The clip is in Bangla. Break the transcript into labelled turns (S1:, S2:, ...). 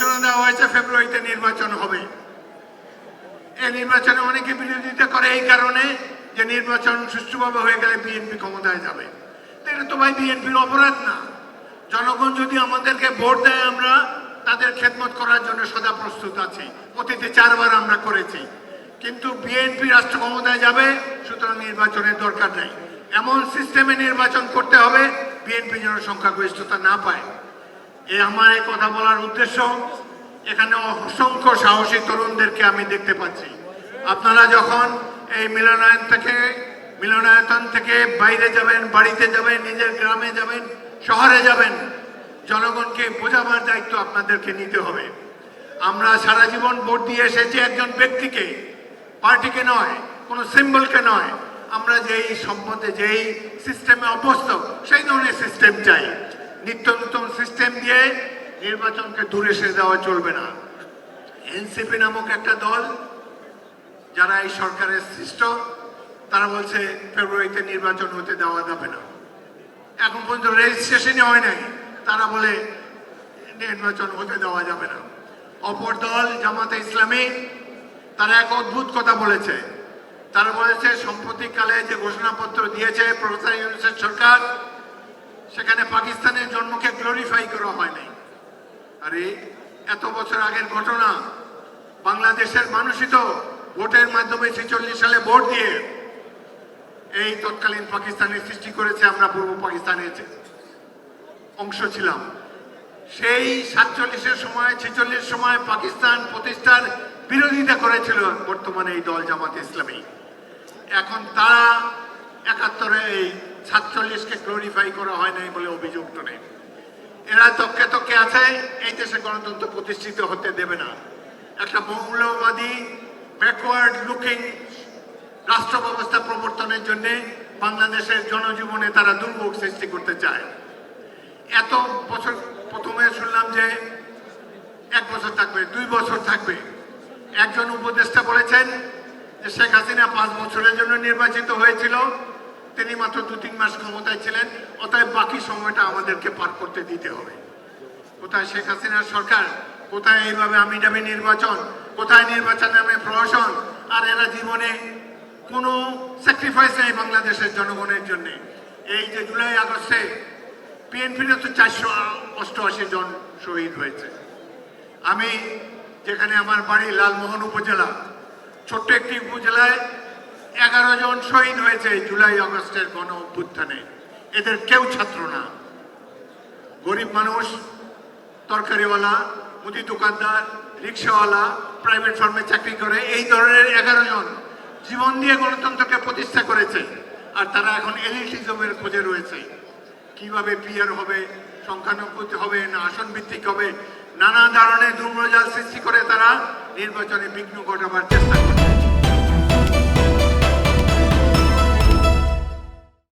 S1: ঘোষণা দেওয়া হয়েছে ফেব্রুয়ারিতে নির্বাচন হবে। এই নির্বাচনে অনেকে বিরোধিতা করে এই কারণে যে নির্বাচন সুষ্ঠুভাবে হয়ে গেলে বিএনপি ক্ষমতায় যাবে। এটা তো ভাই বিএনপির অপরাধ না। জনগণ যদি আমাদেরকে ভোট দেয় আমরা, তাদের খেদমত করার জন্য সদা প্রস্তুত আছি। অতীতে চারবার আমরা করেছি। কিন্তু বিএনপি রাষ্ট্র ক্ষমতায় যাবে, সুতরাং নির্বাচনের দরকার নেই। এমন সিস্টেমে নির্বাচন করতে হবে, বিএনপি যেন সংখ্যাগরিষ্ঠতা না পায়। এই আমার এই কথা বলার উদ্দেশ্য, এখানে অসংখ্য সাহসী তরুণদেরকে আমি দেখতে পাচ্ছি। আপনারা যখন এই মিলনায়ন থেকে, মিলনায়তন থেকে বাইরে যাবেন, বাড়িতে যাবেন, নিজের গ্রামে যাবেন, শহরে যাবেন, জনগণকে বোঝাবার দায়িত্ব আপনাদেরকে নিতে হবে। আমরা সারা জীবন ভোট দিয়ে এসেছি একজন ব্যক্তিকে, পার্টিকে নয়, কোনো সিম্বলকে নয়। আমরা যেই সম্পদে যেই সিস্টেমে অভ্যস্ত, সেই ধরনের সিস্টেম চাই। নিত্য নতুন সিস্টেম দিয়ে নির্বাচনকে দূরে সরে দেওয়া চলবে না। এনসিপি নামক একটা দল, যারা এই সরকারের সৃষ্ট, তারা বলছে ফেব্রুয়ারিতে নির্বাচন হতে দেওয়া যাবে না। এখন পর্যন্ত রেজিস্ট্রেশনই হয় নাই। তারা বলে নির্বাচন হতে দেওয়া যাবে না। অপর দল, জামাতে ইসলামী, তারা এক অদ্ভুত কথা বলেছে। তারা বলেছে, সাম্প্রতিককালে যে ঘোষণাপত্র দিয়েছে প্রফেসর ইউনুসের সরকার সেখানে পাকিস্তানের জন্মকে গ্লোরিফাই করা হয় নাই। আরে, এত বছর আগের ঘটনা, বাংলাদেশের মানুষই তো ভোটের মাধ্যমে ছেচল্লিশ সালে ভোট দিয়ে এই তৎকালীন পাকিস্তানের সৃষ্টি করেছে, আমরা পূর্ব পাকিস্তানের অংশ ছিলাম। সেই সাতচল্লিশের সময়, ছেচল্লিশ সময় পাকিস্তান প্রতিষ্ঠার বিরোধিতা করেছিল বর্তমানে এই দল জামাত ইসলামী। এখন তারা একাত্তরে এই সাতচল্লিশকে গ্লোরিফাই করা হয় নাই বলে অভিযোগ তোলে এরা তককে তককে আছে, এই দেশে গণতন্ত্র প্রতিষ্ঠিত হতে দেবে না। একটা মৌলবাদী ব্যাকওয়ার্ড লুকিং রাষ্ট্র ব্যবস্থা প্রবর্তনের জন্য বাংলাদেশের জনজীবনে তারা দুর্ভোগ সৃষ্টি করতে চায়। এত বছর প্রথমে শুনলাম যে এক বছর থাকবে, দুই বছর থাকবে। একজন উপদেষ্টা বলেছেন যে শেখ হাসিনা পাঁচ বছরের জন্য নির্বাচিত হয়েছিল। তিনি মাত্র দু তিন মাস ক্ষমতায় ছিলেন, অতএব বাকি সময়টা আমাদেরকে পার করতে দিতে হবে। কোথায় শেখ হাসিনার সরকার? কোথায় এইভাবে আমি যাবে নির্বাচন? কোথায় নির্বাচন নামে প্রহসন? আর এরা জীবনে কোনো স্যাক্রিফাইস নেই বাংলাদেশের জনগণের জন্য। এই যে জুলাই আগস্টে বিএনপির তো চারশো অষ্টআশি জন শহীদ হয়েছে। আমি যেখানে আমার বাড়ি লালমোহন উপজেলা, ছোট্ট একটি উপজেলায় এগারো জন শহীদ হয়েছে জুলাই আগস্টের গণ অভ্যুত্থানে। এদের কেউ ছাত্র না। গরিব মানুষ, তরকারিওয়ালা, মুদি দোকানদার, রিক্সাওয়ালা প্রাইভেট ফার্মে চাকরি করে, এই ধরনের এগারো জন জীবন দিয়ে গণতন্ত্রকে প্রতিষ্ঠা করেছে আর তারা এখন এলিটিজমের খোঁজে রয়েছে। কীভাবে পিয়ার হবে সংখ্যানুভূতি হবে, না আসন ভিত্তিক হবে, নানা ধরনের দুর্মজাল সৃষ্টি করে তারা নির্বাচনে বিঘ্ন ঘটাবার চেষ্টা করছে।